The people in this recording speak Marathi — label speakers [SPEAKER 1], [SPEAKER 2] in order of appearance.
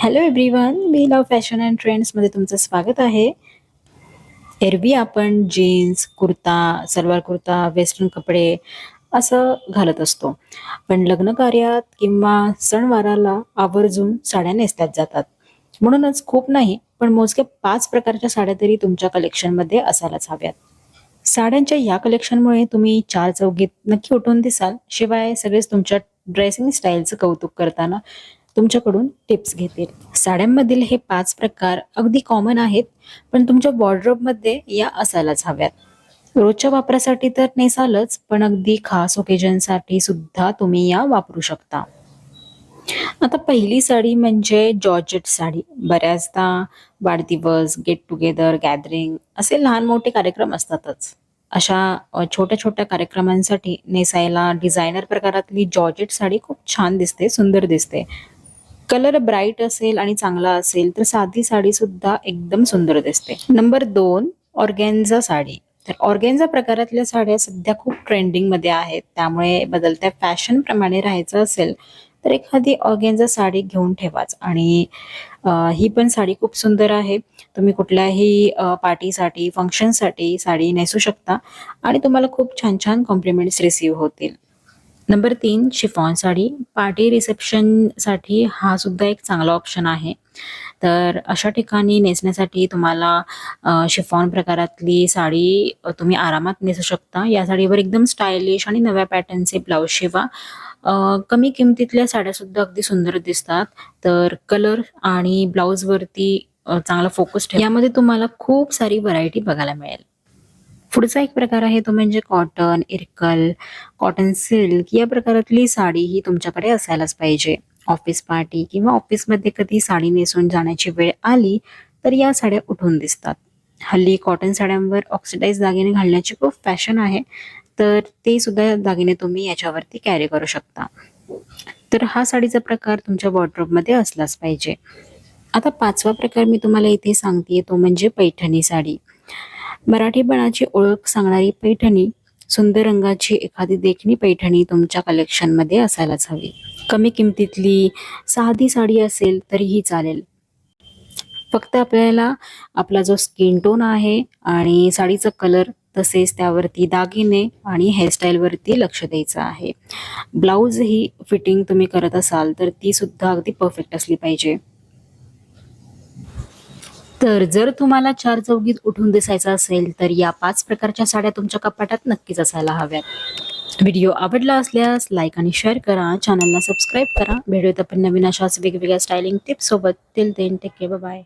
[SPEAKER 1] हॅलो एव्हरीवन मी लव फॅशन अँड ट्रेंड्समध्ये तुमचं स्वागत आहे. एरवी आपण जीन्स कुर्ता सलवार कुर्ता वेस्टर्न कपडे असं घालत असतो. पण लग्न कार्यात किंवा सणवाराला आवर्जून साड्या नेसल्यात जातात. म्हणूनच खूप नाही पण मोजक्या पाच प्रकारच्या साड्या तरी तुमच्या कलेक्शनमध्ये असायलाच हव्यात. साड्यांच्या या कलेक्शनमुळे तुम्ही चार चौघीत नक्की उठून दिसाल. शिवाय सगळेच तुमच्या ड्रेसिंग स्टाईलचं कौतुक करताना तुमच्याकडून टिप्स घेतील. साड्यांमधील हे पाच प्रकार अगदी कॉमन आहेत पण तुमच्या वॉर्ड्रोबमध्ये या असायलाच हव्यात. रोजच्या वापरासाठी तर नेसालच पण अगदी खास ओकेजनसाठी सुद्धा तुम्ही या वापरू शकता. आता पहिली साडी म्हणजे जॉर्जेट साडी. बऱ्याचदा वाढदिवस गेट टुगेदर गॅदरिंग असे लहान मोठे कार्यक्रम असतातच. अशा छोट्या छोट्या कार्यक्रमांसाठी नेसायला डिझायनर प्रकारातली जॉर्जेट साडी खूप छान दिसते सुंदर दिसते. कलर ब्राईट असेल आणि चांगला असेल तर साधी साडी सुद्धा एकदम सुंदर दिसते. नंबर दोन ऑर्गेन्झा साडी. तर ऑर्गेन्झा प्रकारातल्या साड्या सध्या खूप ट्रेंडिंगमध्ये आहेत. त्यामुळे बदलत्या फॅशन प्रमाणे राहायचं असेल तर एखादी ऑर्गेन्झा साडी घेऊन ठेवाच. आणि ही पण साडी खूप सुंदर आहे. तुम्ही कुठल्याही पार्टीसाठी फंक्शनसाठी साडी नेसू शकता. आणि तुम्हाला खूप छान छान कॉम्प्लिमेंट्स रिसीव्ह होतील. नंबर तीन शिफॉन साडी. पार्टी रिसेप्शनसाठी हा सुद्धा एक चांगला ऑप्शन आहे. तर अशा ठिकाणी नेसण्यासाठी तुम्हाला शिफॉन प्रकारातली साडी तुम्ही आरामात नेसू शकता. या साडीवर एकदम स्टायलिश आणि नव्या पॅटर्नचे ब्लाऊज शिवा. कमी किमतीतल्या साड्या सुद्धा अगदी सुंदर दिसतात. तर कलर आणि ब्लाऊजवरती चांगला फोकस ठेवा. यामध्ये तुम्हाला खूप सारी व्हरायटी बघायला मिळेल. पुढचा एक प्रकार आहे तो म्हणजे कॉटन इरकल कॉटन सिल्क या प्रकारातली साडी ही तुमच्याकडे असायलाच पाहिजे. ऑफिस पार्टी किंवा ऑफिसमध्ये कधी साडी नेसून जाण्याची वेळ आली तर या साड्या उठून दिसतात. हल्ली कॉटन साड्यांवर ऑक्सिडाईज दागिने घालण्याची खूप फॅशन आहे तर ते सुद्धा दागिने तुम्ही याच्यावरती कॅरी करू शकता. तर हा साडीचा प्रकार तुमच्या वॉर्ड्रोबमध्ये असलाच पाहिजे. आता पाचवा प्रकार मी तुम्हाला इथे सांगते तो म्हणजे पैठणी साडी. मराठीपणाची ओळख सांगणारी पैठणी सुंदर रंगाची एखादी देखणी पैठणी तुमच्या कलेक्शनमध्ये असायलाच हवी. कमी किमतीतली साधी साडी असेल तरीही चालेल. फक्त आपल्याला आपला जो स्किन टोन आहे आणि साडीचा कलर तसेच त्यावरती दागिने आणि हेअरस्टाईलवरती लक्ष द्यायचं आहे. ब्लाऊज ही फिटिंग तुम्ही करत असाल तर ती सुद्धा अगदी परफेक्ट असली पाहिजे. तर जर तुम्हाला चार चौघीत उठून दिसायचं असेल तर या पाच प्रकारच्या साड्या तुमच्या कपाटात नक्कीच असायला हव्यात. व्हिडिओ आवडला असल्यास लाईक आणि शेअर करा. चॅनलला सबस्क्राईब करा. भेटूयात आपण नवीन अशाच वेगवेगळ्या स्टायलिंग टिप्स सोबत. Till then take care bye